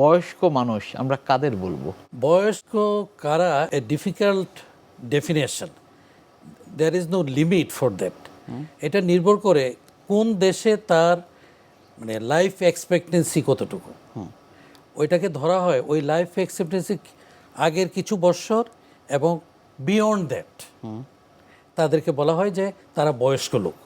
বয়স্ক মানুষ আমরা কাদের বলব? বয়স্ক কারা a difficult definition there is no limit for that এটা নির্ভর করে কোন দেশে তার মানে লাইফ এক্সপেক্টেন্সি কতটুকু। ওইটাকে ধরা হয় ওই লাইফ এক্সপেক্টেন্সি আগের কিছু বছর এবং বিয়ন্ড দ্যাট তাদেরকে বলা হয় যে তারা বয়স্ক লোক।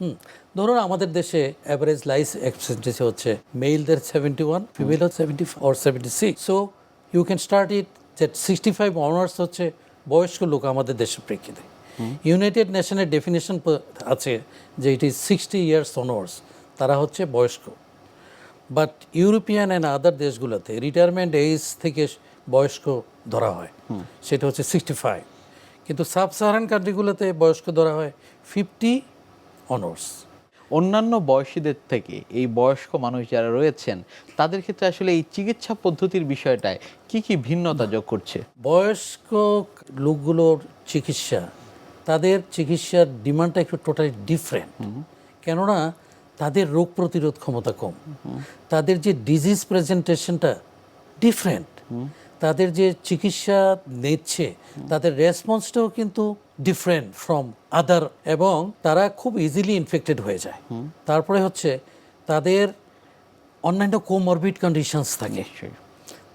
হুম ধরুন আমাদের দেশে অ্যাভারেজ লাইফ এক্সপেক্টেন্সি হচ্ছে মেলদের seventy one female seventy or seventy six so you can start it that sixty five onwards হচ্ছে বয়স্ক লোক আমাদের দেশের প্রেক্ষিতে। ইউনাইটেড নেশনের ডেফিনেশন আছে যে it is sixty years onwards তারা হচ্ছে বয়স্ক। বাট ইউরোপিয়ান অ্যান্ড আদার দেশগুলোতে রিটায়ারমেন্ট এজ থেকে বয়স্ক ধরা হয়। সেটা হচ্ছে সিক্সটি ফাইভ কিন্তু সাব সাহারান কান্ট্রিগুলোতে বয়স্ক ধরা হয় ফিফটি অনার্স। অন্যান্য বয়সীদের থেকে এই বয়স্ক মানুষ যারা রয়েছেন তাদের ক্ষেত্রে আসলে এই চিকিৎসা পদ্ধতির বিষয়টায় কি কি ভিন্নতা যোগ করছে? বয়স্ক লোকগুলোর চিকিৎসা তাদের চিকিৎসার ডিমান্ডটা একটু টোটালি ডিফারেন্ট কেননা তাদের রোগ প্রতিরোধ ক্ষমতা কম। তাদের যে ডিজিজ প্রেজেন্টেশনটা ডিফারেন্ট তাদের যে চিকিৎসা নিচ্ছে তাদের রেসপন্সটাও কিন্তু ডিফারেন্ট ফ্রম আদার এবং তারা খুব ইজিলি ইনফেক্টেড হয়ে যায়। তারপরে হচ্ছে তাদের অন্যান্য কোমরবিড কন্ডিশনস থাকে।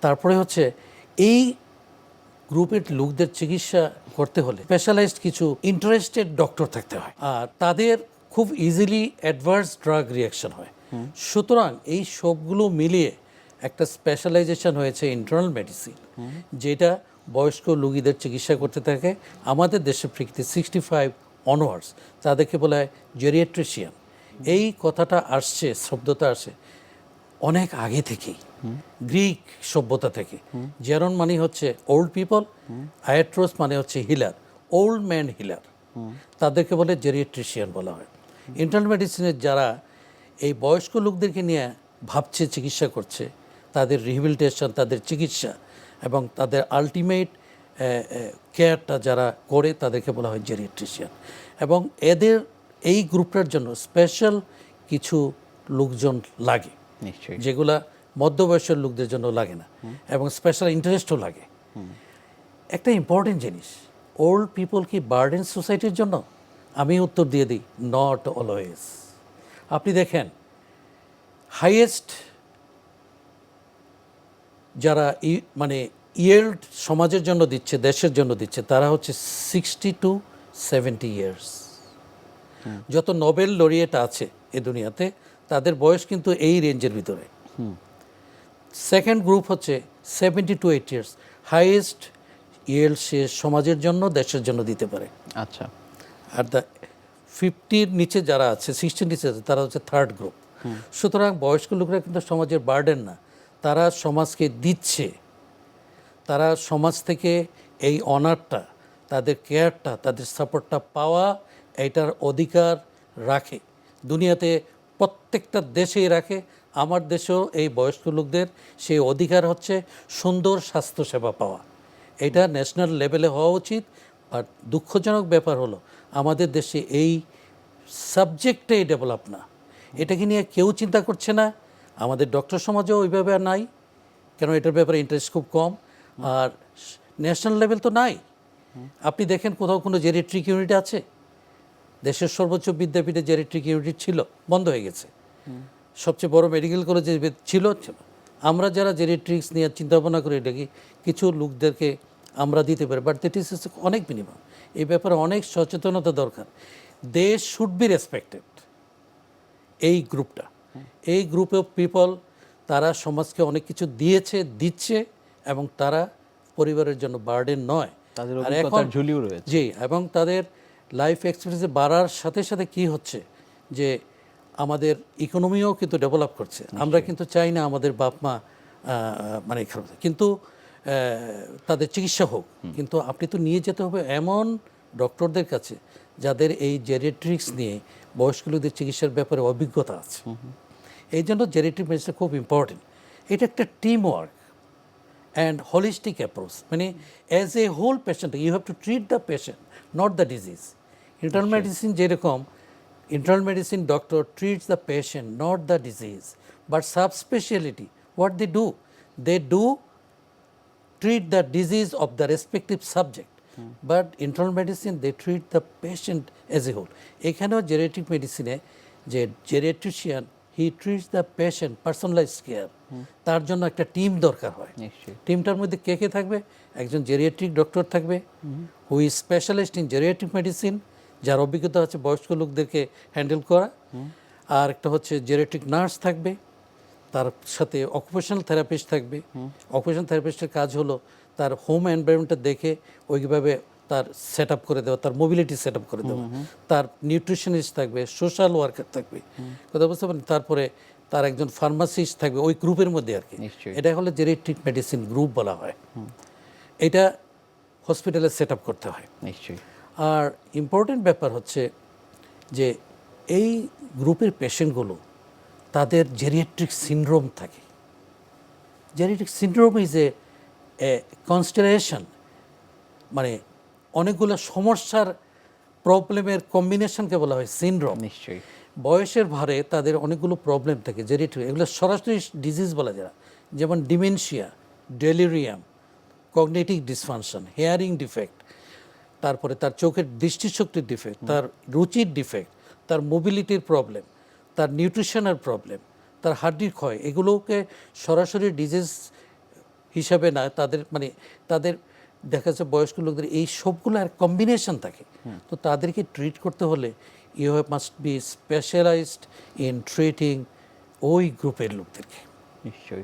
তারপরে হচ্ছে এই গ্রুপের লোকদের চিকিৎসা করতে হলে স্পেশালাইজড কিছু ইন্টারেস্টেড ডক্টর থাকতে হয়। আর তাদের খুব ইজিলি অ্যাডভার্স ড্রাগ রিয়াকশন হয়। সুতরাং এই সবগুলো মিলিয়ে একটা স্পেশালাইজেশন হয়েছে ইন্টারনাল মেডিসিন যেটা বয়স্ক রুগীদের চিকিৎসা করতে থাকে। আমাদের দেশে প্রেক্ষিতে সিক্সটি ফাইভ অনওয়ার্ডস তাদেরকে বলা হয় জেরিয়াট্রিশিয়ান এই কথাটা আসছে শব্দটা আসে অনেক আগে থেকেই, গ্রিক সভ্যতা থেকে। জেরন মানে হচ্ছে ওল্ড পিপল আয়াট্রোস মানে হচ্ছে হিলার ওল্ড ম্যান হিলার তাদেরকে বলে জেরিয়াট্রিশিয়ান বলা হয়। ইন্টারনাল মেডিসিনের যারা এই বয়স্ক লোকদেরকে নিয়ে ভাবছে, চিকিৎসা করছে তাদের রিহেবিলিটেশন তাদের চিকিৎসা এবং তাদের আলটিমেট কেয়ারটা যারা করে তাদেরকে বলা হয় জেরিয়াট্রিশিয়ান এবং এদের এই গ্রুপটার জন্য স্পেশাল কিছু লোকজন লাগে নিশ্চয়ই। যেগুলা মধ্যবয়সের লোকদের জন্য লাগে না এবং স্পেশাল ইন্টারেস্টও লাগে। একটা ইম্পর্টেন্ট জিনিস ওল্ড পিপল কি বার্ডেন সোসাইটির জন্য? আমি উত্তর দিয়ে দিই নট অলওয়েজ আপনি দেখেন হাইয়েস্ট যারা ই- মানে ইয়েল্ড সমাজের জন্য দিচ্ছে দেশের জন্য দিচ্ছে তারা হচ্ছে সিক্সটি টু সেভেন্টি ইয়ার্স যত নোবেল লরিয়েট আছে এ দুনিয়াতে তাদের বয়স কিন্তু এই রেঞ্জের ভিতরে। সেকেন্ড গ্রুপ হচ্ছে seventy to eight years highest Yale সে সমাজের জন্য দেশের জন্য দিতে পারে। আচ্ছা। আর দ্য ফিফটির নিচে যারা আছে সিক্সটির নিচে আছে তারা হচ্ছে থার্ড গ্রুপ সুতরাং বয়স্ক লোকরা কিন্তু সমাজের বার্ডেন না। তারা সমাজকে দিচ্ছে, তারা সমাজ থেকে এই অনারটা, তাদের কেয়ারটা, তাদের সাপোর্টটা পাওয়া এটার অধিকার রাখে। দুনিয়াতে প্রত্যেকটা দেশেই রাখে। আমার দেশেও এই বয়স্ক লোকদের সেই অধিকার হচ্ছে সুন্দর স্বাস্থ্যসেবা পাওয়া। এটা ন্যাশনাল লেভেলে হওয়া উচিত আর দুঃখজনক ব্যাপার হলো, আমাদের দেশে এই সাবজেক্টেই ডেভেলপ না। এটাকে নিয়ে কেউ চিন্তা করছে না। আমাদের ডক্টর সমাজেও ওইভাবে আর নাই, কেন এটার ব্যাপারে ইন্টারেস্ট খুব কম। আর ন্যাশনাল লেভেল তো নাই। আপনি দেখেন কোথাও কোনো জেরিট্রিক ইউনিট আছে? দেশের সর্বোচ্চ বিদ্যাপীঠে জেরিট্রিক ইউনিট ছিল, বন্ধ হয়ে গেছে। সবচেয়ে বড় মেডিকেল কলেজে ছিল। আমরা যারা জেরিট্রিক্স নিয়ে চিন্তা ভাবনা করে দেখি কিছু লোকদেরকে আমরা দিতে পারি বাট দ্যাট ইস অনেক মিনিমাম এই ব্যাপারে অনেক সচেতনতা দরকার। দে শুড বি রেসপেক্টেড এই গ্রুপটা এই গ্রুপ অফ পিপল তারা সমাজকে অনেক কিছু দিয়েছে দিচ্ছে এবং তারা পরিবারের জন্য বার্ডেন নয়। আর এখন- ঝুলিও রয়েছে। জি এবং তাদের লাইফ এক্সপিরিয়েন্স বাড়ার সাথে সাথে কি হচ্ছে? যে আমাদের ইকোনমিও কিন্তু ডেভেলপ করছে। আমরা কিন্তু চাই না আমাদের বাপ মা মানে খারাপ কিন্তু তাদের চিকিৎসা হোক। কিন্তু আপনি তো নিয়ে যেতে হবে এমন ডক্টরদের কাছে যাদের এই জেরিয়াট্রিক্স নিয়ে বয়স্ক লোকদের চিকিৎসার ব্যাপারে অভিজ্ঞতা আছে। এই জন্য জেরিয়াট্রিক মেডিসিন খুব ইম্পর্টেন্ট এটা একটা team work and holistic approach মানে as a whole patient you have to treat the patient not the disease internal medicine যেরকম internal medicine doctor treats the patient not the disease but sub speciality what they do they do treat the disease of the respective subject but internal medicine they treat the patient as a whole এখানেও genetic মেডিসিনে যে geneticist he treats the patient personalize care তার জন্য একটা team দরকার হয়। টিমটার মধ্যে কে কে থাকবে? একজন জেরিয়াট্রিক ডক্টর থাকবে who is specialist in geriatric medicine যার অভিজ্ঞতা আছে বয়স্ক লোকদেরকে হ্যান্ডেল করা। আর একটা হচ্ছে জেরিয়াট্রিক নার্স থাকবে তার সাথে অকুপেশনাল থেরাপিস্ট থাকবে। অকুপেশনাল থেরাপিস্টের কাজ হলো তার হোম এনভায়রনমেন্টটা দেখে ওইভাবে তার সেট আপ করে দেওয়া তার মোবিলিটি সেট করে দেওয়া। তার নিউট্রিশনিস্ট থাকবে সোশ্যাল ওয়ার্কার থাকবে। কথা বুঝতে পারেন তারপরে তার একজন ফার্মাসিস্ট থাকবে ওই গ্রুপের মধ্যে আর কি। নিশ্চয়ই। এটা হলো জেরিয়াট্রিক মেডিসিন গ্রুপ বলা হয়। এটা হসপিটালে সেট করতে হয়। নিশ্চয়ই। আর ইম্পর্টেন্ট ব্যাপার হচ্ছে যে এই গ্রুপের পেশেন্টগুলো তাদের জেরিয়াট্রিক সিনড্রোম থাকে। Geriatric syndrome is a constellation মানে অনেকগুলো সমস্যার প্রবলেমের কম্বিনেশনকে বলা হয় সিনড্রোম। নিশ্চয়ই। বয়সের ভারে তাদের অনেকগুলো প্রবলেম থাকে জেরিট্রিক এগুলো সরাসরি ডিজিজ বলা যায়। যেমন dementia delirium cognitive dysfunction hearing defect তারপরে তার চোখের দৃষ্টিশক্তির ডিফেক্ট তার রুচির ডিফেক্ট তার মোবিলিটির প্রবলেম তার নিউট্রিশনের প্রবলেম তার হাড্ডির ক্ষয় এগুলোকে সরাসরি ডিজিজ হিসাবে না তাদের মানে তাদের দেখা যাচ্ছে বয়স্ক লোকদের এই সবগুলো আর কম্বিনেশন থাকে। তো তাদেরকে ট্রিট করতে হলে you have must be specialised in treating ওই গ্রুপের লোকদেরকে। নিশ্চয়ই।